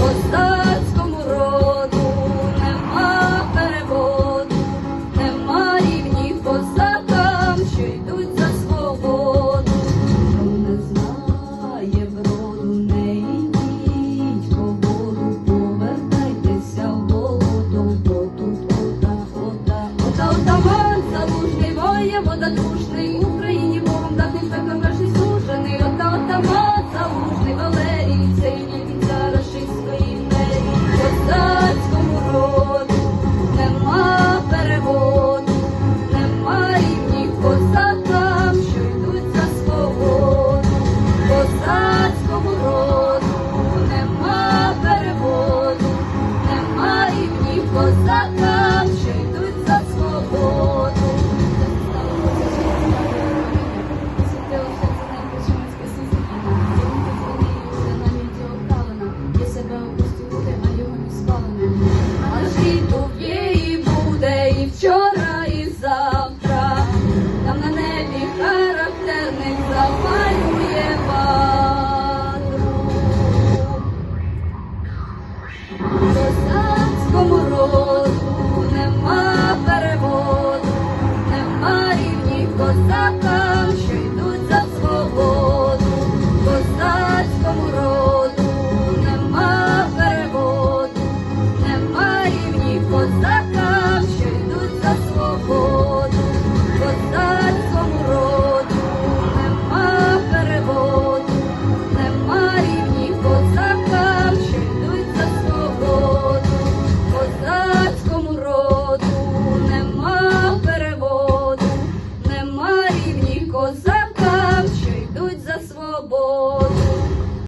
козацькому роду нема переводу, нема рівні козакам, що йдуть за свободу, не знає вроду, не йдіть воду, повертайтеся в голоду, воду, вода, вода, вода, отаман, залужний воєвода, дружний. оборот, нема переводу, нема рівнів позаду. козакам. замкам, що йдуть за свободу.